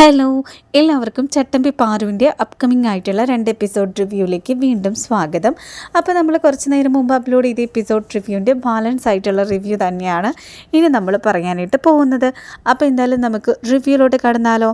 Hello എല്ലാവർക്കും ചട്ടമ്പി പാറുവിന്റെ upcoming ആയിട്ടുള്ള രണ്ട് എപ്പിസോഡ് റിവ്യൂയിലേക്ക് വീണ്ടും സ്വാഗതം. അപ്പോൾ നമ്മൾ കുറച്ച് നേരം മുമ്പ് അപ്ലോഡ് ചെയ്ത എപ്പിസോഡ് റിവ്യൂവിന്റെ ബാലൻസ് ആയിട്ടുള്ള റിവ്യൂ തന്നെയാണ് ഇനി നമ്മൾ പറയാനായിട്ട് പോകുന്നത്. അപ്പോൾ എന്തായാലും നമുക്ക് റിവ്യൂയിലോട്ട് കടന്നാലോ?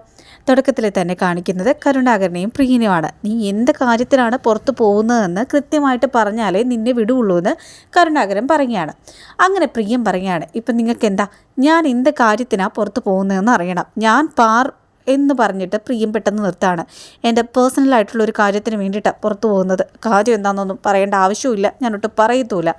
തുടക്കത്തിൽ തന്നെ കാണിക്കുന്നത് കരുണാകരനെയും പ്രിയനുമാണ് നീ എന്ത് കാര്യത്തിലാണ് പുറത്തു പോകുന്നതെന്ന് കൃത്യമായിട്ട് പറഞ്ഞാലേ നിന്നെ വിടുള്ളൂ എന്ന് കരുണാകരൻ പറയുകയാണ്. അങ്ങനെ പ്രിയം പറയുകയാണ് ഇപ്പം നിങ്ങൾക്ക് എന്താ ഞാൻ എന്ത് കാര്യത്തിനാണ് പുറത്ത് പോകുന്നതെന്ന് അറിയണം. ഞാൻ പാർ എന്ന് പറഞ്ഞിട്ട് പ്രിയം പെട്ടെന്ന് നിർത്താണ്. എന്റെ പേഴ്സണലായിട്ടുള്ള ഒരു കാര്യത്തിന് വേണ്ടിയിട്ടാണ് പുറത്തു പോകുന്നത്. കാര്യം എന്താണെന്നൊന്നും പറയേണ്ട ആവശ്യമില്ല ഞാനൊട്ട് പറയത്തൂല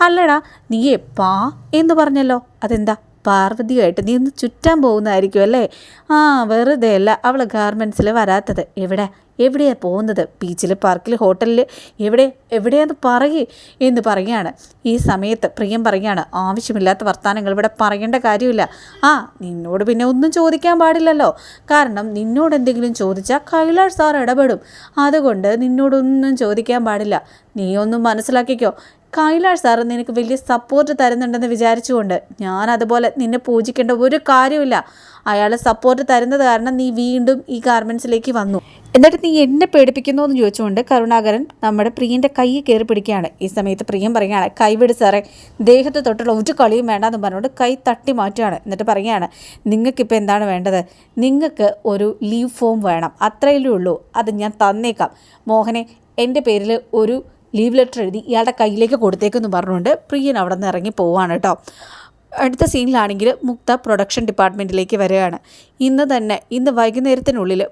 അല്ലടാ നീ എപ്പാ എന്ന് പറഞ്ഞല്ലോ. അതെന്താ? പാർവതിയായിട്ട് നീ ഒന്ന് ചുറ്റാൻ പോകുന്നതായിരിക്കും അല്ലേ ആ വെറുതെ അല്ല അവൾ ഗാർമെൻസിൽ വരാത്തത്. എവിടെ? എവിടെയാണ് പോകുന്നത്? ബീച്ചിൽ പാർക്കിൽ ഹോട്ടലിൽ എവിടെ എവിടെയാന്ന് പറയേ എന്ന് പറയുകയാണ്. ഈ സമയത്ത് പ്രിയം പറയുകയാണ് ആവശ്യമില്ലാത്ത വർത്തമാനങ്ങൾ ഇവിടെ പറയേണ്ട കാര്യമില്ല. ആ നിന്നോട് പിന്നെ ഒന്നും ചോദിക്കാൻ പാടില്ലല്ലോ. കാരണം നിന്നോട് എന്തെങ്കിലും ചോദിച്ചാൽ കൈലാഷ് സാർ ഇടപെടും. അതുകൊണ്ട് നിന്നോടൊന്നും ചോദിക്കാൻ പാടില്ല. നീ ഒന്നും മനസ്സിലാക്കിക്കോ. കൈലാഷ് സാറ് നിനക്ക് വലിയ സപ്പോർട്ട് തരുന്നുണ്ടെന്ന് വിചാരിച്ചുകൊണ്ട് ഞാൻ അതുപോലെ നിന്നെ പൂജിക്കേണ്ട ഒരു കാര്യമില്ല അയാൾ സപ്പോർട്ട് തരുന്നത് കാരണം നീ വീണ്ടും ഈ ഗാർമെൻസിലേക്ക് വന്നു. എന്നിട്ട് നീ എന്നെ പേടിപ്പിക്കുന്നു എന്ന് ചോദിച്ചുകൊണ്ട് കരുണാകരൻ നമ്മുടെ പ്രിയന്റെ കൈ കയറി പിടിക്കുകയാണ്. ഈ സമയത്ത് പ്രിയം പറയുകയാണ് കൈവിട് സാറേ ദേഹത്ത് തൊട്ടുള്ള ഒരു കളിയും വേണ്ടെന്ന് പറഞ്ഞുകൊണ്ട് കൈ തട്ടി മാറ്റുകയാണ്. എന്നിട്ട് പറയുകയാണ് നിങ്ങൾക്കിപ്പോൾ എന്താണ് വേണ്ടത്? നിങ്ങൾക്ക് ഒരു ലീവ് ഫോം വേണം. അത്രയല്ലേ ഉള്ളൂ. അത് ഞാൻ തന്നേക്കാം. മോഹനെ എന്റെ പേരിൽ ഒരു ലീവ് ലെറ്റർ എഴുതി ഇയാളുടെ കയ്യിലേക്ക് കൊടുത്തേക്കെന്ന് പറഞ്ഞുകൊണ്ട് പ്രിയൻ അവിടെ നിന്ന് ഇറങ്ങി പോവാണ് കേട്ടോ. അടുത്ത സീനിലാണെങ്കിൽ മുക്ത പ്രൊഡക്ഷൻ ഡിപ്പാർട്ട്മെന്റിലേക്ക് വരികയാണ്. ഇന്ന് തന്നെ ഇന്ന് വൈകുന്നേരത്തിനുള്ളിൽ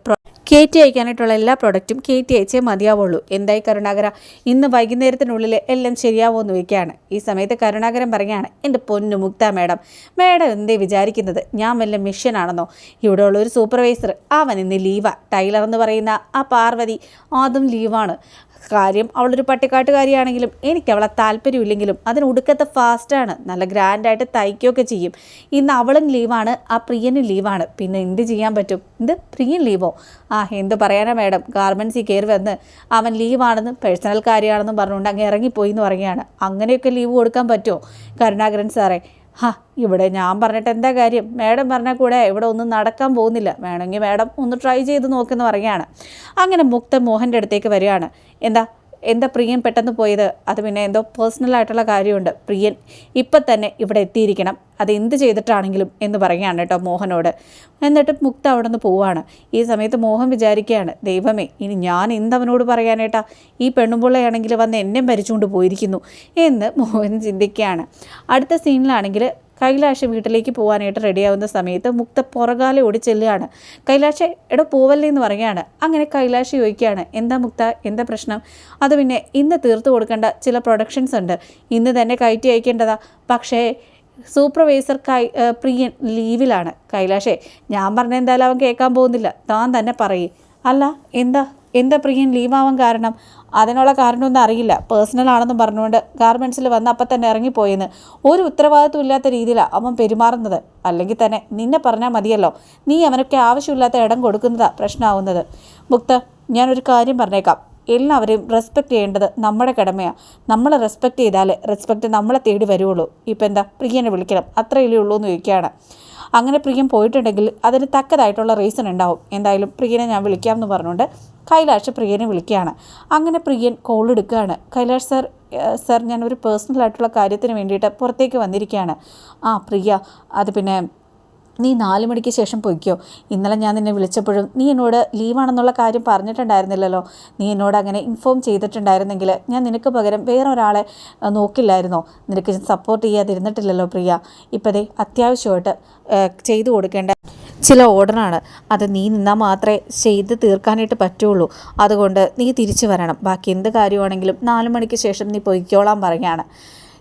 കയറ്റി അയക്കാനായിട്ടുള്ള എല്ലാ പ്രൊഡക്റ്റും കയറ്റി അയച്ചേ മതിയാവുള്ളൂ. എന്തായി കരുണാകര? ഇന്ന് വൈകുന്നേരത്തിനുള്ളിൽ എല്ലാം ശരിയാവോ എന്ന് വയ്ക്കുകയാണ്. ഈ സമയത്ത് കരുണാകരൻ പറയുകയാണ് എന്റെ പൊന്നു മുക്ത മാഡം മാഡം എന്തേ വിചാരിക്കുന്നത്? ഞാൻ വല്ല മിഷ്യനാണെന്നോ? ഇവിടെയുള്ള ഒരു സൂപ്പർവൈസർ അവൻ ഇന്ന് ലീവാ. ടൈലർ എന്ന് പറയുന്ന ആ പാർവതി അതും ലീവാണ്. കാര്യം അവളൊരു പട്ടിക്കാട്ടുകാരിയാണെങ്കിലും എനിക്ക് അവളെ താല്പര്യമില്ലെങ്കിലും അതിന് ഒടുക്കത്തെ ഫാസ്റ്റാണ് നല്ല ഗ്രാൻഡായിട്ട് തയ്ക്കുകയൊക്കെ ചെയ്യും. ഇന്ന് അവളും ലീവാണ് ആ പ്രിയനും ലീവാണ് പിന്നെ എന്ത് ചെയ്യാൻ പറ്റും? എന്ത്? പ്രിയൻ ലീവോ ആ എന്ത് പറയാനാ മാഡം ഗാർമെൻസിൽ കയറി വന്ന് അവൻ ലീവാണെന്ന് പേഴ്സണൽ കാര്യമാണെന്നും പറഞ്ഞുകൊണ്ട് അങ്ങ് ഇറങ്ങിപ്പോയി എന്ന് പറയുകയാണ്. അങ്ങനെയൊക്കെ ലീവ് കൊടുക്കാൻ പറ്റുമോ? കരുണാകരൻ സാറേ ഹാ ഇവിടെ ഞാൻ പറഞ്ഞിട്ട് എന്താ കാര്യം? മാഡം പറഞ്ഞാൽ കൂടെ ഇവിടെ ഒന്നും നടക്കാൻ പോകുന്നില്ല. വേണമെങ്കിൽ മാഡം ഒന്ന് ട്രൈ ചെയ്ത് നോക്കുമെന്ന് പറയുകയാണ്. അങ്ങനെ മുക്ത മോഹന്റെ അടുത്തേക്ക് വരികയാണ്. എന്താ? എന്താ പ്രിയൻ പെട്ടെന്ന് പോയത്? അത് പിന്നെ എന്തോ പേഴ്സണലായിട്ടുള്ള കാര്യമുണ്ട്. പ്രിയൻ ഇപ്പം തന്നെ ഇവിടെ എത്തിയിരിക്കണം. അത് എന്ത് ചെയ്തിട്ടാണെങ്കിലും എന്ന് പറയുകയാണ് കേട്ടോ മോഹനോട്. എന്നിട്ട് മുക്ത അവിടെ നിന്ന് പോവാണ്. ഈ സമയത്ത് മോഹൻ വിചാരിക്കുകയാണ് ദൈവമേ ഇനി ഞാൻ എന്തവനോട് പറയാനേട്ടാ? ഈ പെണ്ണുമ്പുള്ളയാണെങ്കിൽ വന്ന് എന്നെ ഭരിച്ചുകൊണ്ട് പോയിരിക്കുന്നു എന്ന് മോഹൻ ചിന്തിക്കുകയാണ്. അടുത്ത സീനിലാണെങ്കിൽ കൈലാഷ് വീട്ടിലേക്ക് പോകാനായിട്ട് റെഡിയാവുന്ന സമയത്ത് മുക്ത പുറകാലെ ഓടി ചെല്ലുകയാണ്. കൈലാഷ് എടോ പോവല്ലേ എന്ന് പറയുകയാണ്. അങ്ങനെ കൈലാഷ് ചോദിക്കുകയാണ് എന്താ മുക്ത? എന്താ പ്രശ്നം? അത് പിന്നെ ഇന്ന് തീർത്തു കൊടുക്കേണ്ട ചില പ്രൊഡക്ഷൻസ് ഉണ്ട്. ഇന്ന് തന്നെ കയറ്റി അയക്കേണ്ടതാ. പക്ഷേ സൂപ്പർവൈസർ കൈ പ്രിയൻ ലീവിലാണ് കൈലാഷേ ഞാൻ പറഞ്ഞ എന്തായാലും അവൻ കേൾക്കാൻ പോകുന്നില്ല. താൻ തന്നെ പറയേ. അല്ല എന്താ? എന്താ പ്രിയൻ ലീവാവാൻ കാരണം? അതിനുള്ള കാരണമൊന്നും അറിയില്ല. പേഴ്സണൽ ആണെന്നും പറഞ്ഞുകൊണ്ട് ഗാർമെന്റ്സിൽ വന്ന് അപ്പം തന്നെ ഇറങ്ങിപ്പോയെന്ന്. ഒരു ഉത്തരവാദിത്വം ഇല്ലാത്ത രീതിയിലാണ് അവൻ പെരുമാറുന്നത്. അല്ലെങ്കിൽ തന്നെ നിന്നെ പറഞ്ഞാൽ മതിയല്ലോ. നീ അവനൊക്കെ ആവശ്യമില്ലാത്ത ഇടം കൊടുക്കുന്നതാണ് പ്രശ്നമാവുന്നത് മുക്ത ഞാനൊരു കാര്യം പറഞ്ഞേക്കാം. എല്ലാവരെയും റെസ്പെക്റ്റ് ചെയ്യേണ്ടത് നമ്മുടെ കടമയാണ് നമ്മൾ റെസ്പെക്റ്റ് ചെയ്താലേ റെസ്പെക്റ്റ് നമ്മളെ തേടി വരുള്ളൂ ഇപ്പം എന്താ? പ്രിയനെ വിളിക്കണം. അത്രയല്ലേ ഉള്ളൂ എന്ന് ചോദിക്കുകയാണ്. അങ്ങനെ പ്രിയം പോയിട്ടുണ്ടെങ്കിൽ അതിന് തക്കതായിട്ടുള്ള റീസൺ ഉണ്ടാവും. എന്തായാലും പ്രിയനെ ഞാൻ വിളിക്കാമെന്ന് പറഞ്ഞുകൊണ്ട് കൈലാഷ് പ്രിയനെ വിളിക്കുകയാണ്. അങ്ങനെ പ്രിയൻ കോൾ എടുക്കുകയാണ്. കൈലാഷ് സർ സർ ഞാൻ ഒരു പേഴ്സണൽ ആയിട്ടുള്ള കാര്യത്തിന് വേണ്ടിയിട്ട് പുറത്തേക്ക് വന്നിരിക്കുകയാണ്. ആ പ്രിയ അത് പിന്നെ നീ നാല് മണിക്ക് ശേഷം പൊയ്ക്കോ. ഇന്നലെ ഞാൻ നിന്നെ വിളിച്ചപ്പോഴും നീ എന്നോട് ലീവാണെന്നുള്ള കാര്യം പറഞ്ഞിട്ടുണ്ടായിരുന്നില്ലല്ലോ. നീ എന്നോട് അങ്ങനെ ഇൻഫോം ചെയ്തിട്ടുണ്ടായിരുന്നെങ്കിൽ ഞാൻ നിനക്ക് പകരം വേറെ ഒരാളെ നോക്കില്ലായിരുന്നോ? നിനക്ക് സപ്പോർട്ട് ചെയ്യാതിരുന്നിട്ടില്ലല്ലോ പ്രിയ. ഇപ്പോഴേ അത്യാവശ്യമായിട്ട് ചെയ്തു കൊടുക്കേണ്ട ചില ഓർഡറാണ്. അത് നീ നിന്നാൽ മാത്രമേ ചെയ്ത് തീർക്കാനായിട്ട് പറ്റുള്ളൂ. അതുകൊണ്ട് നീ തിരിച്ചു വരണം. ബാക്കി എന്ത് കാര്യമാണെങ്കിലും നാല് മണിക്ക് ശേഷം നീ പൊയ്ക്കോളാൻ പറയുകയാണ്.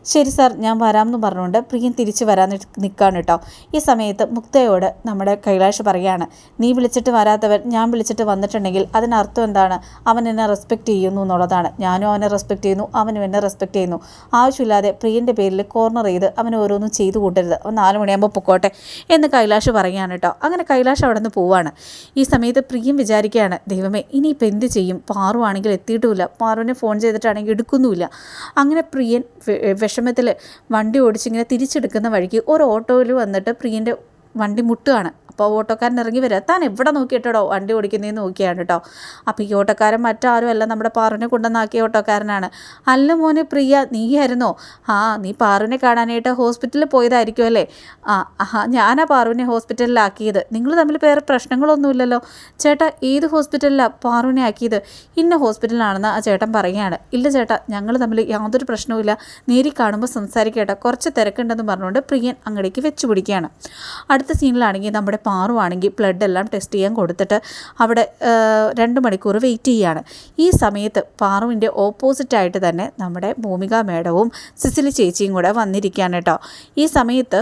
ശരി സാർ ഞാൻ വരാമെന്ന് പറഞ്ഞുകൊണ്ട് പ്രിയൻ തിരിച്ചു വരാൻ നിൽക്കുകയാണ് കേട്ടോ. ഈ സമയത്ത് മുക്തയോട് നമ്മുടെ കൈലാഷ് പറയാണ് നീ വിളിച്ചിട്ട് വരാത്തവൻ ഞാൻ വിളിച്ചിട്ട് വന്നിട്ടുണ്ടെങ്കിൽ അതിനർത്ഥം എന്താണ്? അവൻ എന്നെ റെസ്പെക്റ്റ് ചെയ്യുന്നു എന്നുള്ളതാണ്. ഞാനും അവനെ റെസ്പെക്റ്റ് ചെയ്യുന്നു അവനും എന്നെ റെസ്പെക്റ്റ് ചെയ്യുന്നു. ആവശ്യമില്ലാതെ പ്രിയന്റെ പേരിൽ കോർണർ ചെയ്ത് അവൻ ഓരോന്നും ചെയ്തു കൂട്ടരുത്. അവൻ നാല് മണിയാകുമ്പോൾ പൊക്കോട്ടെ എന്ന് കൈലാഷ് പറയുകയാണ് കേട്ടോ. അങ്ങനെ കൈലാഷ് അവിടെ നിന്ന് പോവാണ്. ഈ സമയത്ത് പ്രിയം വിചാരിക്കുകയാണ് ദൈവമേ ഇനിയിപ്പോൾ എന്ത് ചെയ്യും? പാറുവാണെങ്കിൽ എത്തിയിട്ടുമില്ല. പാറുവിനെ ഫോൺ ചെയ്തിട്ടാണെങ്കിൽ എടുക്കുന്നുമില്ല. അങ്ങനെ പ്രിയൻ വിഷമത്തിൽ വണ്ടി ഓടിച്ചിങ്ങനെ തിരിച്ചെടുക്കുന്ന വഴിക്ക് ഒരു ഓട്ടോയിൽ വന്നിട്ട് പ്രിയന്റെ വണ്ടി മുട്ടുകയാണ് അപ്പോൾ ഓട്ടോക്കാരൻ ഇറങ്ങി വരിക താൻ എവിടെ നോക്കിയിട്ടോ വണ്ടി ഓടിക്കുന്നതെന്ന് നോക്കിയാണ് കേട്ടോ. അപ്പോൾ ഈ ഓട്ടോക്കാരൻ മറ്റാരും അല്ല നമ്മുടെ പാറുവിനെ കൊണ്ടുവന്നാക്കിയ ഓട്ടോക്കാരനാണ്. അല്ല മോനെ പ്രിയ നീയായിരുന്നോ? ആ നീ പാറുവിനെ കാണാനായിട്ട് ഹോസ്പിറ്റലിൽ പോയതായിരിക്കും അല്ലേ? ആ ആ ഞാനാ പാറുവിനെ ഹോസ്പിറ്റലിലാക്കിയത്. നിങ്ങൾ തമ്മിൽ വേറെ പ്രശ്നങ്ങളൊന്നുമില്ലല്ലോ. ചേട്ടാ ഏത് ഹോസ്പിറ്റലിലാണ് പാറുവിനെ ആക്കിയത്? ഇന്ന ഹോസ്പിറ്റലിലാണെന്ന് ആ ചേട്ടൻ പറയുകയാണ്. ഇല്ല ചേട്ടാ ഞങ്ങൾ തമ്മിൽ യാതൊരു പ്രശ്നവുമില്ല. നേരി കാണുമ്പോൾ സംസാരിക്കട്ടെ കുറച്ച് തിരക്കുണ്ടെന്ന് പറഞ്ഞുകൊണ്ട് പ്രിയൻ അങ്ങടേക്ക് വെച്ചു പിടിക്കുകയാണ് അടുത്ത സീനിലാണെങ്കിൽ നമ്മുടെ പാറുവാണെങ്കിൽ ബ്ലഡ് എല്ലാം ടെസ്റ്റ് ചെയ്യാൻ കൊടുത്തിട്ട് അവിടെ രണ്ട് മണിക്കൂർ വെയിറ്റ് ചെയ്യുകയാണ് ഈ സമയത്ത് പാറുവിന്റെ ഓപ്പോസിറ്റായിട്ട് തന്നെ നമ്മുടെ ഭൂമിക മേഡവും സിസിലി ചേച്ചിയും കൂടെ വന്നിരിക്കുകയാണ് കേട്ടോ. ഈ സമയത്ത്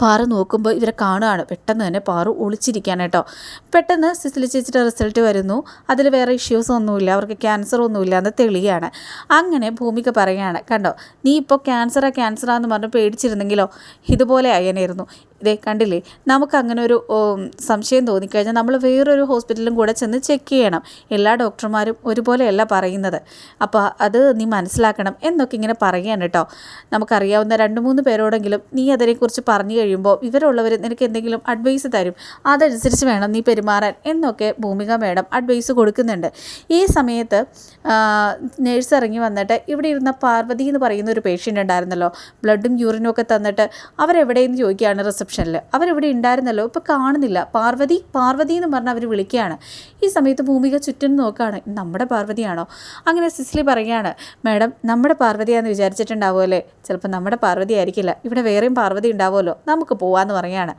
പാറു നോക്കുമ്പോൾ ഇവരെ കാണുകയാണ് പെട്ടെന്ന് തന്നെ പാറു ഒളിച്ചിരിക്കുകയാണ് കേട്ടോ. പെട്ടെന്ന് സിസിലി ചേച്ചിയുടെ റിസൾട്ട് വരുന്നു. അതിൽ വേറെ ഇഷ്യൂസ് ഒന്നുമില്ല. അവർക്ക് ക്യാൻസർ ഒന്നുമില്ല എന്ന് തെളിയാണ്. അങ്ങനെ ഭൂമിക പറയുകയാണ് കണ്ടോ നീ ഇപ്പോൾ ക്യാൻസറാ ക്യാൻസറാന്ന് പറഞ്ഞ് പേടിച്ചിരുന്നെങ്കിലോ? ഇതുപോലെ ആയനായിരുന്നു. ഇതേ കണ്ടില്ലേ? നമുക്ക് അങ്ങനെ ഒരു സംശയം തോന്നിക്കഴിഞ്ഞാൽ നമ്മൾ വേറൊരു ഹോസ്പിറ്റലും കൂടെ ചെന്ന് ചെക്ക് ചെയ്യണം. എല്ലാ ഡോക്ടർമാരും ഒരുപോലെയല്ല പറയുന്നത്. അപ്പോൾ അത് നീ മനസ്സിലാക്കണം എന്നൊക്കെ ഇങ്ങനെ പറയുകയാണ് കേട്ടോ നമുക്കറിയാവുന്ന രണ്ട് മൂന്ന് പേരോടെങ്കിലും നീ അതിനെക്കുറിച്ച് പറഞ്ഞു കഴിയുമ്പോൾ ഇവരുള്ളവർ നിനക്ക് എന്തെങ്കിലും അഡ്വൈസ് തരും. അതനുസരിച്ച് വേണം നീ പെരുമാറാൻ എന്നൊക്കെ ഭൂമിക മേഡം അഡ്വൈസ് കൊടുക്കുന്നുണ്ട്. ഈ സമയത്ത് നേഴ്സ് ഇറങ്ങി വന്നിട്ട് ഇവിടെ ഇരുന്ന പാർവതി എന്ന് പറയുന്ന ഒരു പേഷ്യന്റ് ഉണ്ടായിരുന്നല്ലോ. ബ്ലഡും യൂറിനും ഒക്കെ തന്നിട്ട് അവരെവിടെയെന്ന് ചോദിക്കുകയാണ് റിസപ്ഷനിൽ അവരിവിടെ ഉണ്ടായിരുന്നല്ലോ. ഇപ്പോൾ കാണുന്നില്ല. പാർവതി പാർവതി എന്ന് പറഞ്ഞ് അവർ വിളിക്കുകയാണ്. ഈ സമയത്ത് ഭൂമിക ചുറ്റും നോക്കുകയാണ്. നമ്മുടെ പാർവതിയാണോ? അങ്ങനെ സിസ്ലി പറയുകയാണ്. മാഡം നമ്മുടെ പാർവതിയാന്ന് വിചാരിച്ചിട്ടുണ്ടാവുമല്ലേ ചിലപ്പോൾ നമ്മുടെ പാർവതി ആയിരിക്കില്ല. ഇവിടെ വേറെയും പാർവതി ഉണ്ടാവുമല്ലോ. നമുക്ക് പോവാന്ന് പറയുകയാണ്.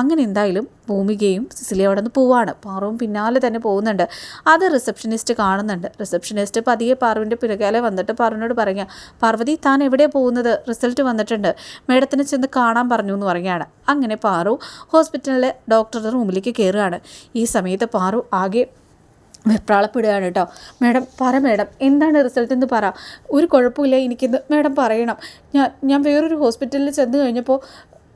അങ്ങനെ എന്തായാലും ഭൂമികയും സിസിലി അവിടെ നിന്ന് പോവാണ്. പാർവും പിന്നാലെ തന്നെ പോകുന്നുണ്ട്. അത് റിസപ്ഷനിസ്റ്റ് കാണുന്നുണ്ട്. റിസപ്ഷനിസ്റ്റ് പതിയെ പാറുവിന്റെ പിറകാലെ വന്നിട്ട് പാറുവിനോട് പറയുക പാർവതി താൻ എവിടെയാണ് പോകുന്നത്? റിസൾട്ട് വന്നിട്ടുണ്ട്. മേഡത്തിനെ ചെന്ന് കാണാൻ പറഞ്ഞു എന്ന് പറയുകയാണ്. അങ്ങനെ പാറു ഹോസ്പിറ്റലിലെ ഡോക്ടറുടെ റൂമിലേക്ക് കയറുകയാണ്. ഈ സമയത്ത് പാറു ആകെ വെപ്രാളപ്പെടുകയാണ് കേട്ടോ. മാഡം പറ മാഡം എന്താണ് റിസൾട്ട് എന്ന് പറ. ഒരു കുഴപ്പമില്ല എനിക്കിന്ന് മാഡം പറയണം. ഞാൻ ഞാൻ വേറൊരു ഹോസ്പിറ്റലിൽ ചെന്ന് കഴിഞ്ഞപ്പോൾ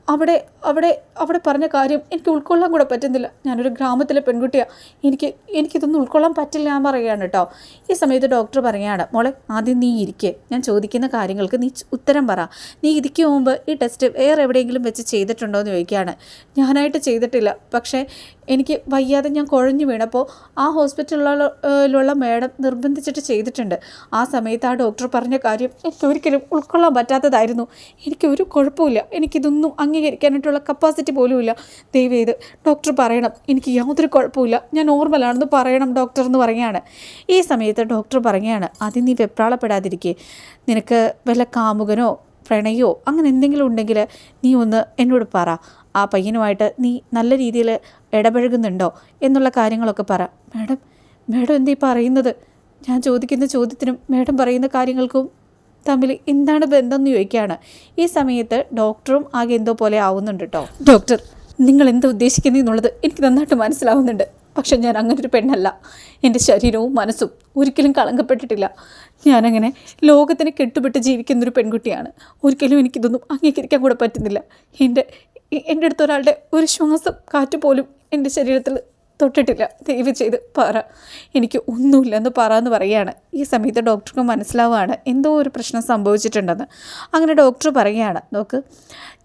അവിടെ അവിടെ അവിടെ പറഞ്ഞ കാര്യം എനിക്ക് ഉൾക്കൊള്ളാൻ കൂടെ പറ്റുന്നില്ല. ഞാനൊരു ഗ്രാമത്തിലെ പെൺകുട്ടിയാണ് എനിക്ക് എനിക്കിതൊന്നും ഉൾക്കൊള്ളാൻ പറ്റില്ല ഞാൻ പറയുകയാണ് കേട്ടോ ഈ സമയത്ത് ഡോക്ടർ പറയുകയാണ് മോളെ ആദ്യം നീ ഇരിക്കേ. ഞാൻ ചോദിക്കുന്ന കാര്യങ്ങൾക്ക് നീ ഉത്തരം പറ. നീ ഇതിക്ക് മുമ്പ് ഈ ടെസ്റ്റ് വേറെ എവിടെയെങ്കിലും വെച്ച് ചെയ്തിട്ടുണ്ടോ എന്ന് ചോദിക്കുകയാണ്. ഞാനായിട്ട് ചെയ്തിട്ടില്ല. പക്ഷേ എനിക്ക് വയ്യാതെ ഞാൻ കുഴഞ്ഞു വീണപ്പോൾ ആ ഹോസ്പിറ്റലിലുള്ള മേഡം നിർബന്ധിച്ചിട്ട് ചെയ്തിട്ടുണ്ട്. ആ സമയത്ത് ആ ഡോക്ടർ പറഞ്ഞ കാര്യം എനിക്ക് ഒരിക്കലും ഉൾക്കൊള്ളാൻ പറ്റാത്തതായിരുന്നു. എനിക്ക് ഒരു കുഴപ്പമില്ല എനിക്കിതൊന്നും അംഗീകരിക്കാനായിട്ടുള്ള കപ്പാസിറ്റി പോലുമില്ല. ദയവ് ചെയ്ത് ഡോക്ടർ പറയണം. എനിക്ക് യാതൊരു കുഴപ്പമില്ല ഞാൻ നോർമലാണെന്ന് പറയണം ഡോക്ടർ എന്ന് പറയുകയാണ്. ഈ സമയത്ത് ഡോക്ടർ പറയുകയാണ് ആദ്യം നീ വെപ്രാളപ്പെടാതിരിക്കേ. നിനക്ക് വല്ല കാമുകനോ പ്രണയോ അങ്ങനെ എന്തെങ്കിലും ഉണ്ടെങ്കിൽ നീ ഒന്ന് എന്നോട് പറ. ആ പയ്യനുമായിട്ട് നീ നല്ല രീതിയിൽ ഇടപഴകുന്നുണ്ടോ എന്നുള്ള കാര്യങ്ങളൊക്കെ പറ. മാഡം മാഡം എന്തീ പറയുന്നത്? ഞാൻ ചോദിക്കുന്ന ചോദ്യത്തിനും മാഡം പറയുന്ന കാര്യങ്ങൾക്കും തമ്മിൽ എന്താണ് ബന്ധം എന്ന് ചോദിക്കുകയാണ് ഈ സമയത്ത് ഡോക്ടറും ആകെ എന്തോ പോലെ ആവുന്നുണ്ട് കേട്ടോ ഡോക്ടർ നിങ്ങൾ എന്താ ഉദ്ദേശിക്കുന്നത് എന്നുള്ളത് എനിക്ക് നന്നായിട്ട് മനസ്സിലാവുന്നുണ്ട്. പക്ഷെ ഞാൻ അങ്ങനെ ഒരു പെണ്ണല്ല. എന്റെ ശരീരവും മനസ്സും ഒരിക്കലും കളങ്കപ്പെട്ടിട്ടില്ല. ഞാനങ്ങനെ ലോകത്തിന് കെട്ടുപെട്ട് ജീവിക്കുന്നൊരു പെൺകുട്ടിയാണ്. ഒരിക്കലും എനിക്കിതൊന്നും അംഗീകരിക്കാൻ കൂടെ പറ്റുന്നില്ല. എന്റെ എന്റെ അടുത്തൊരാളുടെ ഒരു ശ്വാസം കാറ്റ് പോലും എന്റെ ശരീരത്തിൽ തൊട്ടിട്ടില്ല. ദയവ് ചെയ്ത് പറ. എനിക്ക് ഒന്നുമില്ലെന്ന് പറ എന്ന് പറയുകയാണ്. ഈ സമയത്ത് ഡോക്ടർക്ക് മനസ്സിലാവുകയാണ് എന്തോ ഒരു പ്രശ്നം സംഭവിച്ചിട്ടുണ്ടെന്ന്. അങ്ങനെ ഡോക്ടർ പറയുകയാണ്. നോക്ക്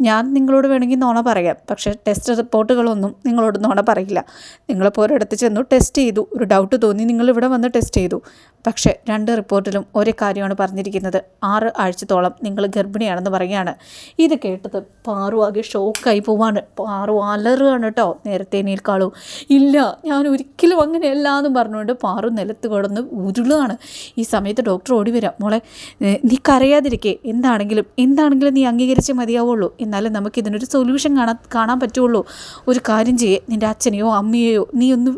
ഞാൻ നിങ്ങളോട് വേണമെങ്കിൽ നോണ പറയാം. പക്ഷേ ടെസ്റ്റ് റിപ്പോർട്ടുകളൊന്നും നിങ്ങളോട് നോണ പറയില്ല. നിങ്ങളിപ്പോൾ ഒരിടത്ത് ചെന്നു ടെസ്റ്റ് ചെയ്തു. ഒരു ഡൗട്ട് തോന്നി നിങ്ങൾ ഇവിടെ വന്ന് ടെസ്റ്റ് ചെയ്തു. പക്ഷേ രണ്ട് റിപ്പോർട്ടിലും ഒരേ കാര്യമാണ് പറഞ്ഞിരിക്കുന്നത്. ആറ് ആഴ്ചത്തോളം നിങ്ങൾ ഗർഭിണിയാണെന്ന് പറയുകയാണ്. ഇത് കേട്ടത് പാറു ആകെ ഷോക്കായി പോവാണ്. പാറു അലറുകയാണ് കേട്ടോ നേരത്തേനേക്കാളും ഇല്ല ഞാൻ ഒരിക്കലും അങ്ങനെയല്ല എന്ന് പറഞ്ഞുകൊണ്ട് പാറു നിലത്ത് കിടന്ന് ഉരുളാണ്. ഈ സമയത്ത് ഡോക്ടർ ഓടി വരാം. മോളെ നീ കരയാതിരിക്കേ. എന്താണെങ്കിലും എന്താണെങ്കിലും നീ അംഗീകരിച്ചേ മതിയാവുള്ളൂ. എന്നാലും നമുക്ക് ഇതിനൊരു സൊല്യൂഷൻ കാണാൻ കാണാൻ പറ്റുള്ളൂ. ഒരു കാര്യം ചെയ്യേ. നിന്റെ അച്ഛനെയോ അമ്മയെയോ നീ ഒന്ന്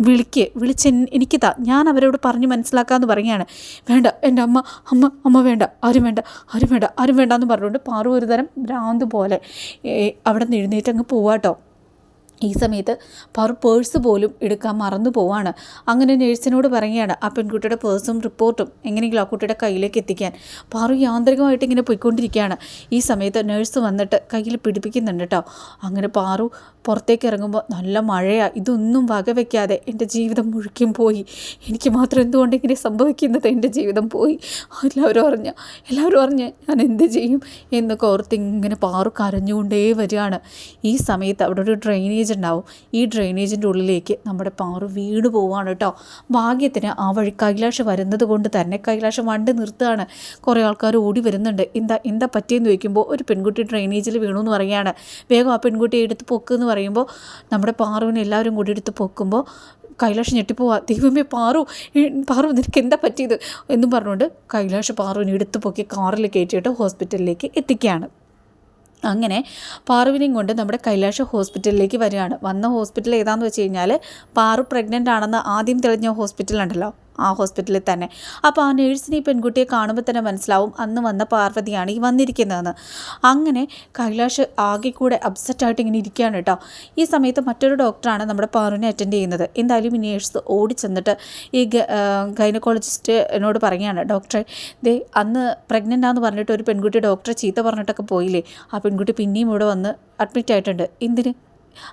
വിളിക്കേ. വിളിച്ച് എനിക്ക് താ. ഞാൻ അവരോട് പറഞ്ഞ് മനസ്സിലാക്കാമെന്ന് പറയുകയാണ്. വേണ്ട എന്റെ അമ്മ അമ്മ അമ്മ വേണ്ട. ആരും വേണ്ട ആരും വേണ്ട ആരും വേണ്ട എന്ന് പറഞ്ഞുകൊണ്ട് പാറു ഒരു തരം ഭ്രാന്ത് പോലെ അവിടെ നിന്ന് എഴുന്നേറ്റ് അങ്ങ് പോവാട്ടോ. ഈ സമയത്ത് പവർ പേഴ്സ് പോലും എടുക്കാൻ മറന്നു പോവാണ്. അങ്ങനെ നേഴ്സിനോട് പറയുകയാണ് ആ പെൺകുട്ടിയുടെ പേഴ്സും റിപ്പോർട്ടും എങ്ങനെയെങ്കിലും ആ കുട്ടിയുടെ കയ്യിലേക്ക് എത്തിക്കാൻ. പാറു യാന്ത്രികമായിട്ട് ഇങ്ങനെ പോയിക്കൊണ്ടിരിക്കുകയാണ്. ഈ സമയത്ത് നേഴ്സ് വന്നിട്ട് കയ്യിൽ പിടിപ്പിക്കുന്നുണ്ട് കേട്ടോ. അങ്ങനെ പാറു പുറത്തേക്ക് ഇറങ്ങുമ്പോൾ നല്ല മഴയാണ് ഇതൊന്നും വകവെക്കാതെ എന്റെ ജീവിതം മുഴുക്കും പോയി. എനിക്ക് മാത്രം എന്തുകൊണ്ട് ഇങ്ങനെ സംഭവിക്കുന്നത്? എന്റെ ജീവിതം പോയി. എല്ലാവരും അറിഞ്ഞ എല്ലാവരും അറിഞ്ഞ് ഞാൻ എന്ത് ചെയ്യും എന്നൊക്കെ ഓർത്ത് ഇങ്ങനെ പാറു കരഞ്ഞുകൊണ്ടേ വരികയാണ്. ഈ സമയത്ത് അവിടെ ഒരു ഡ്രെയിനേജ് ഡ്രെയിനേജ് ഉണ്ടാവും. ഈ ഡ്രെയിനേജിന്റെ ഉള്ളിലേക്ക് നമ്മുടെ പാറു വീണ് പോവാണ് കേട്ടോ. ഭാഗ്യത്തിന് ആ വഴി കൈലാഷ് വരുന്നത് കൊണ്ട് തന്നെ കൈലാഷ് വണ്ടി നിർത്തുകയാണ്. കുറേ ആൾക്കാർ ഓടി വരുന്നുണ്ട്. എന്താ എന്താ പറ്റിയെന്ന് ചോദിക്കുമ്പോൾ ഒരു പെൺകുട്ടി ഡ്രെയിനേജിൽ വീണു എന്ന് പറയുകയാണ്. വേഗം ആ പെൺകുട്ടിയെ എടുത്ത് പൊക്കുമെന്ന് പറയുമ്പോൾ നമ്മുടെ പാറുവിനെ എല്ലാവരും കൂടി എടുത്ത് പൊക്കുമ്പോൾ കൈലാഷ് ഞെട്ടിപ്പോവാ. ദൈവമേ പാറു പാറു നിനക്ക് എന്താ പറ്റിയത്? എന്നും പറഞ്ഞുകൊണ്ട് കൈലാഷ് പാറുവിനെ എടുത്തു പൊക്കി കാറിൽ കയറ്റിയിട്ട് ഹോസ്പിറ്റലിലേക്ക് എത്തിക്കുകയാണ്. അങ്ങനെ പാറുവിനെയും കൊണ്ട് നമ്മുടെ കൈലാഷ് ഹോസ്പിറ്റലിലേക്ക് വരികയാണ്. വന്ന ഹോസ്പിറ്റൽ ഏതാണെന്ന് വെച്ച് കഴിഞ്ഞാൽ പാറു പ്രഗ്നന്റ് ആണെന്ന് ആദ്യം തെളിഞ്ഞ ഹോസ്പിറ്റലുണ്ടല്ലോ ആ ഹോസ്പിറ്റലിൽ തന്നെ. അപ്പോൾ ആ നേഴ്സിന് ഈ പെൺകുട്ടിയെ കാണുമ്പോൾ തന്നെ മനസ്സിലാവും അന്ന് വന്ന പാർവതിയാണ് ഈ വന്നിരിക്കുന്നതെന്ന്. അങ്ങനെ കൈലാഷ് ആകെ കൂടെ അപ്സെറ്റായിട്ട് ഇങ്ങനെ ഇരിക്കുകയാണ് കേട്ടോ. ഈ സമയത്ത് മറ്റൊരു ഡോക്ടറാണ് നമ്മുടെ പാറുവിനെ അറ്റൻഡ് ചെയ്യുന്നത്. എന്തായാലും ഈ നേഴ്സ് ഓടി ചെന്നിട്ട് ഈ ഗൈനക്കോളജിസ്റ്റിനോട് പറയുകയാണ് ഡോക്ടറെ ദേ അന്ന് പ്രഗ്നന്റ് ആണെന്ന് പറഞ്ഞിട്ട് ഒരു പെൺകുട്ടി ഡോക്ടറെ ചീത്ത പറഞ്ഞിട്ടൊക്കെ പോയില്ലേ? ആ പെൺകുട്ടി പിന്നെയും ഇവിടെ വന്ന് അഡ്മിറ്റ് ആയിട്ടുണ്ട്. എന്തിന്?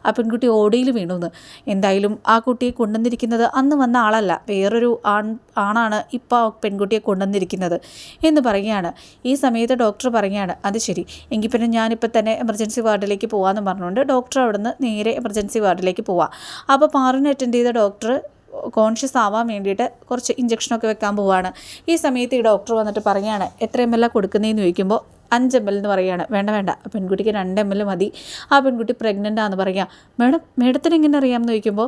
ആ പെൺകുട്ടി ഓടിയിൽ വീണുന്ന്. എന്തായാലും ആ കുട്ടിയെ കൊണ്ടുവന്നിരിക്കുന്നത് അന്ന് വന്ന ആളല്ല. വേറൊരു ആൺ ആണാണ് ഇപ്പോൾ ആ പെൺകുട്ടിയെ കൊണ്ടുവന്നിരിക്കുന്നത് എന്ന് പറയുകയാണ്. ഈ സമയത്ത് ഡോക്ടർ പറയുകയാണ് അത് ശരി. എങ്കിൽ പിന്നെ ഞാനിപ്പോൾ തന്നെ എമർജൻസി വാർഡിലേക്ക് പോകാമെന്ന് പറഞ്ഞുകൊണ്ട് ഡോക്ടർ അവിടുന്ന് നേരെ എമർജൻസി വാർഡിലേക്ക് പോവാം. അപ്പോൾ പാറിന് അറ്റൻഡ് ചെയ്ത ഡോക്ടർ കോൺഷ്യസ് ആവാൻ വേണ്ടിയിട്ട് കുറച്ച് ഇഞ്ചക്ഷനൊക്കെ വെക്കാൻ പോവാണ്. ഈ സമയത്ത് ഈ ഡോക്ടർ വന്നിട്ട് പറയുകയാണ് എത്ര എം എൽ കൊടുക്കുന്നതെന്ന് ചോദിക്കുമ്പോൾ അഞ്ച് എം എൽ എന്ന് പറയുകയാണ് വേണ്ട വേണ്ട ആ പെൺകുട്ടിക്ക് രണ്ട് എം എൽ മതി. ആ പെൺകുട്ടി പ്രഗ്നന്റ് ആണെന്ന് പറയാം. മേഡം മേഡത്തിന് എങ്ങനെ അറിയാമെന്ന് ചോദിക്കുമ്പോൾ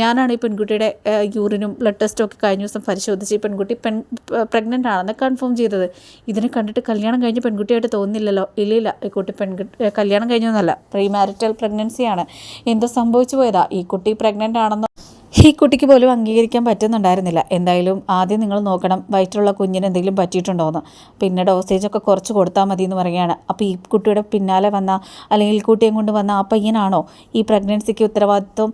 ഞാനാണ് ഈ പെൺകുട്ടിയുടെ യൂറിനും ബ്ലഡ് ടെസ്റ്റും ഒക്കെ കഴിഞ്ഞ ദിവസം പരിശോധിച്ച് ഈ പെൺകുട്ടി പെൺ പ്രഗ്നന്റ് ആണെന്ന് കൺഫേം ചെയ്തത്. ഇതിനെ കണ്ടിട്ട് കല്യാണം കഴിഞ്ഞ പെൺകുട്ടിയായിട്ട് തോന്നുന്നില്ലല്ലോ. ഇല്ല ഇല്ല ഈ കുട്ടി പെൺകുട്ടി കല്യാണം കഴിഞ്ഞതെന്നല്ല പ്രീ മാരിറ്റൽ പ്രഗ്നൻസിയാണ് എന്തോ സംഭവിച്ചു പോയതാ? ഈ കുട്ടി പ്രഗ്നന്റ് ആണെന്നോ ഈ കുട്ടിക്ക് പോലും അംഗീകരിക്കാൻ പറ്റുന്നുണ്ടായിരുന്നില്ല. എന്തായാലും ആദ്യം നിങ്ങൾ നോക്കണം വയറ്റിലുള്ള കുഞ്ഞിന് എന്തെങ്കിലും പറ്റിയിട്ടുണ്ടോ എന്ന് പിന്നെ ഡോസേജ് ഒക്കെ കുറച്ച് കൊടുത്താൽ മതി എന്ന് പറയുകയാണ്. അപ്പോൾ ഈ കുട്ടിയുടെ പിന്നാലെ വന്ന അല്ലെങ്കിൽ കുട്ടിയും കൊണ്ട് വന്ന ആ പയ്യനാണോ ഈ പ്രഗ്നൻസിക്ക് ഉത്തരവാദിത്വം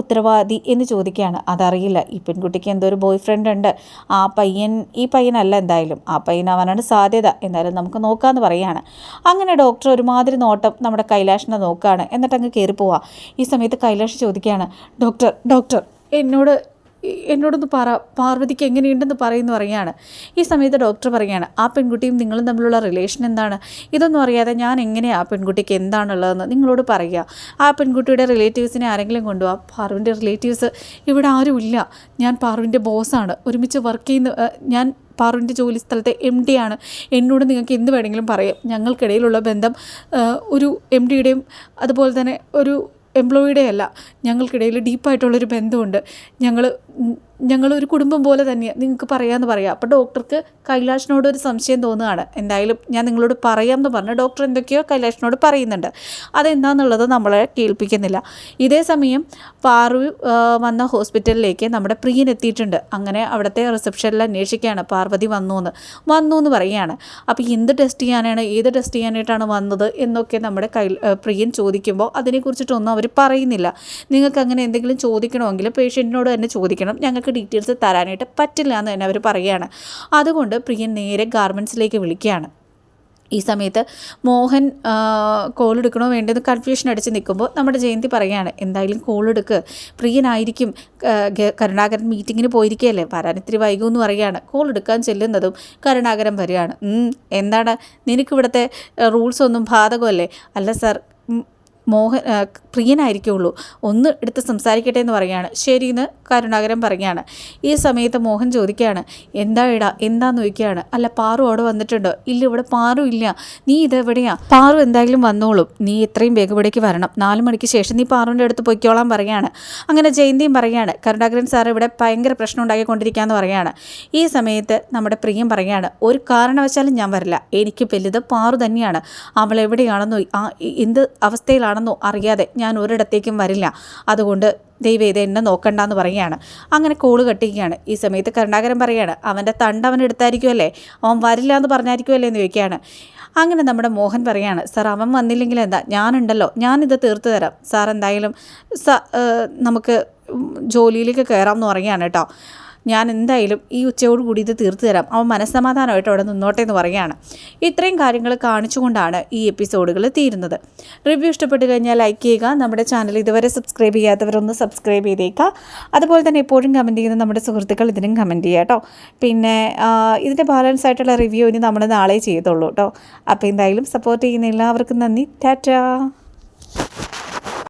ഉത്തരവാദി എന്ന് ചോദിക്കുകയാണ്. അതറിയില്ല. ഈ പെൺകുട്ടിക്ക് എന്തോ ഒരു ബോയ് ഫ്രണ്ട് ഉണ്ട്. ആ പയ്യൻ ഈ പയ്യനല്ല എന്തായാലും. ആ പയ്യനാവാനാണ് സാധ്യത. എന്തായാലും നമുക്ക് നോക്കാമെന്ന് പറയുകയാണ്. അങ്ങനെ ഡോക്ടർ ഒരുമാതിരി നോട്ടം നമ്മുടെ കൈലാഷിനെ നോക്കുകയാണ്. എന്നിട്ട് അങ്ങ് കയറി പോവാം ഈ സമയത്ത് കൈലാഷ് ചോദിക്കുകയാണ് ഡോക്ടർ ഡോക്ടർ എന്നോട് എന്നോടൊന്ന് പറ പാർവതിക്ക് എങ്ങനെയുണ്ടെന്ന് പറയുന്നു പറയാണ് ഈ സമയത്ത് ഡോക്ടർ പറയുകയാണ് ആ പെൺകുട്ടിയും നിങ്ങളും തമ്മിലുള്ള റിലേഷൻ എന്താണ്? ഇതൊന്നും അറിയാതെ ഞാൻ എങ്ങനെയാണ് ആ പെൺകുട്ടിക്ക് എന്താണുള്ളതെന്ന് നിങ്ങളോട് പറയുക. ആ പെൺകുട്ടിയുടെ റിലേറ്റീവ്സിനെ ആരെങ്കിലും കൊണ്ടുപോകാം പാർവിന്റെ റിലേറ്റീവ്സ് ഇവിടെ ആരുമില്ല. ഞാൻ പാർവിന്റെ ബോസാണ് ഒരുമിച്ച് വർക്ക് ചെയ്യുന്ന ഞാൻ പാറുവിന്റെ ജോലി സ്ഥലത്തെ എം ഡി ആണ്. എന്നോട് നിങ്ങൾക്ക് എന്ത് വേണമെങ്കിലും പറയാം. ഞങ്ങൾക്കിടയിലുള്ള ബന്ധം ഒരു എം ഡിയുടെയും അതുപോലെ തന്നെ ഒരു എംപ്ലോയിയുടെ അല്ല. ഞങ്ങൾക്കിടയിൽ ഡീപ്പായിട്ടുള്ളൊരു ബന്ധമുണ്ട്. ഞങ്ങൾ ഞങ്ങളൊരു കുടുംബം പോലെ തന്നെയാണ് നിങ്ങൾക്ക് പറയാമെന്ന് പറയാം. അപ്പോൾ ഡോക്ടർക്ക് കൈലാഷിനോട് ഒരു സംശയം തോന്നുകയാണ്. എന്തായാലും ഞാൻ നിങ്ങളോട് പറയാമെന്ന് പറഞ്ഞ് ഡോക്ടർ എന്തൊക്കെയോ കൈലാഷിനോട് പറയുന്നുണ്ട്. അതെന്താണെന്നുള്ളത് നമ്മളെ കേൾപ്പിക്കുന്നില്ല. ഇതേ സമയം പാറു വന്ന ഹോസ്പിറ്റലിലേക്ക് നമ്മുടെ പ്രിയൻ എത്തിയിട്ടുണ്ട്. അങ്ങനെ അവിടുത്തെ റിസപ്ഷനിൽ അന്വേഷിക്കുകയാണ്. പാർവതി വന്നു എന്ന് വന്നു എന്ന് പറയുകയാണ്. അപ്പോൾ എന്ത് ടെസ്റ്റ് ചെയ്യാനാണ് ഏത് ടെസ്റ്റ് ചെയ്യാനായിട്ടാണ് വന്നത് എന്നൊക്കെ നമ്മുടെ കൈ പ്രിയൻ ചോദിക്കുമ്പോൾ അതിനെക്കുറിച്ചിട്ടൊന്നും അവർ പറയുന്നില്ല. നിങ്ങൾക്ക് അങ്ങനെ എന്തെങ്കിലും ചോദിക്കണമെങ്കിൽ പേഷ്യന്റിനോട് തന്നെ ചോദിക്കണം. ഞങ്ങൾക്ക് നമുക്ക് ഡീറ്റെയിൽസ് തരാനായിട്ട് പറ്റില്ല എന്ന് തന്നെ അവർ പറയുകയാണ്. അതുകൊണ്ട് പ്രിയൻ നേരെ ഗാർമെന്റ്സിലേക്ക് വിളിക്കുകയാണ്. ഈ സമയത്ത് മോഹൻ കോൾ എടുക്കണോ വേണ്ടെന്ന് കൺഫ്യൂഷൻ അടിച്ച് നിൽക്കുമ്പോൾ നമ്മുടെ ജയന്തി പറയുകയാണ് എന്തായാലും കോൾ എടുക്ക്. പ്രിയനായിരിക്കും കരുണാകരൻ മീറ്റിങ്ങിന് പോയിരിക്കുകയല്ലേ വരാൻ ഇത്തിരി വൈകുമെന്ന് പറയുകയാണ്. കോൾ എടുക്കാൻ ചെല്ലുന്നതും കരുണാകരൻ വരികയാണ് എന്താണ്? നിനക്കിവിടുത്തെ റൂൾസ് ഒന്നും ബാധകമല്ലേ? അല്ല സാർ മോഹൻ പ്രിയനായിരിക്കുള്ളൂ. ഒന്ന് എടുത്ത് സംസാരിക്കട്ടെ എന്ന് പറയുകയാണ്. ശരിയെന്ന് കരുണാകരൻ പറയുകയാണ്. ഈ സമയത്ത് മോഹൻ ചോദിക്കുകയാണ് എന്താ ഇടാ എന്താന്ന് ചോദിക്കുകയാണ്. അല്ല പാറു അവിടെ വന്നിട്ടുണ്ടോ? ഇല്ല ഇവിടെ പാറു ഇല്ല. നീ ഇതെവിടെയാ? പാറു എന്തായാലും വന്നോളും. നീ എത്രയും വേഗം ഇവിടേക്ക് വരണം. നാല് മണിക്ക് ശേഷം നീ പാറുവിന്റെ അടുത്ത് പൊയ്ക്കോളാൻ പറയുകയാണ്. അങ്ങനെ ജയന്തിയും പറയുകയാണ് കരുണാകരൻ സാർ ഇവിടെ ഭയങ്കര പ്രശ്നം ഉണ്ടാക്കിക്കൊണ്ടിരിക്കുകയെന്ന് പറയുകയാണ്. ഈ സമയത്ത് നമ്മുടെ പ്രിയം പറയുകയാണ് ഒരു കാരണവശാലും ഞാൻ വരില്ല. എനിക്ക് വലുത് പാറു തന്നെയാണ്. അവൾ എവിടെയാണെന്നോ എന്ത് അവസ്ഥയിലാണെന്നോ അറിയാതെ ഞാൻ ഒരിടത്തേക്കും വരില്ല. അതുകൊണ്ട് ദൈവം ഇത് എന്നെ നോക്കണ്ട എന്ന് പറയുകയാണ്. അങ്ങനെ കോൾ കട്ടിക്കുകയാണ് ഈ സമയത്ത് കരുണാകരൻ പറയുകയാണ് അവന്റെ തണ്ട് അവൻ എടുത്തായിരിക്കുമല്ലേ അവൻ വരില്ല എന്ന് പറഞ്ഞായിരിക്കുമല്ലേ? എന്ന് ചോദിക്കുകയാണ്. അങ്ങനെ നമ്മുടെ മോഹൻ പറയാണ് സാർ അവൻ വന്നില്ലെങ്കിൽ എന്താ? ഞാനുണ്ടല്ലോ. ഞാനിത് തീർത്തു തരാം. സാർ എന്തായാലും നമുക്ക് ജോലിയിലേക്ക് കയറാം എന്ന് പറയുകയാണ് കേട്ടോ. ഞാൻ എന്തായാലും ഈ ഉച്ചയോട് കൂടി ഇത് തീർത്തു തരാം. അവൻ മനസ്സമാധാനമായിട്ട് അവിടെ നിന്നോട്ടെ എന്ന് പറയുകയാണ്. ഇത്രയും കാര്യങ്ങൾ കാണിച്ചുകൊണ്ടാണ് ഈ എപ്പിസോഡുകൾ തീരുന്നത്. റിവ്യൂ ഇഷ്ടപ്പെട്ട് കഴിഞ്ഞാൽ ലൈക്ക് ചെയ്യുക നമ്മുടെ ചാനൽ ഇതുവരെ സബ്സ്ക്രൈബ് ചെയ്യാത്തവരൊന്ന് സബ്സ്ക്രൈബ് ചെയ്തേക്കുക. അതുപോലെ തന്നെ എപ്പോഴും കമന്റ് ചെയ്യുന്ന നമ്മുടെ സുഹൃത്തുക്കൾ ഇതിനും കമന്റ് ചെയ്യുക കേട്ടോ. പിന്നെ ഇതിന്റെ ബാലൻസ് ആയിട്ടുള്ള റിവ്യൂ ഇനി നമ്മൾ നാളെ ചെയ്തോളൂ കേട്ടോ. അപ്പോൾ എന്തായാലും സപ്പോർട്ട് ചെയ്യുന്ന എല്ലാവർക്കും നന്ദി. ടാറ്റാ.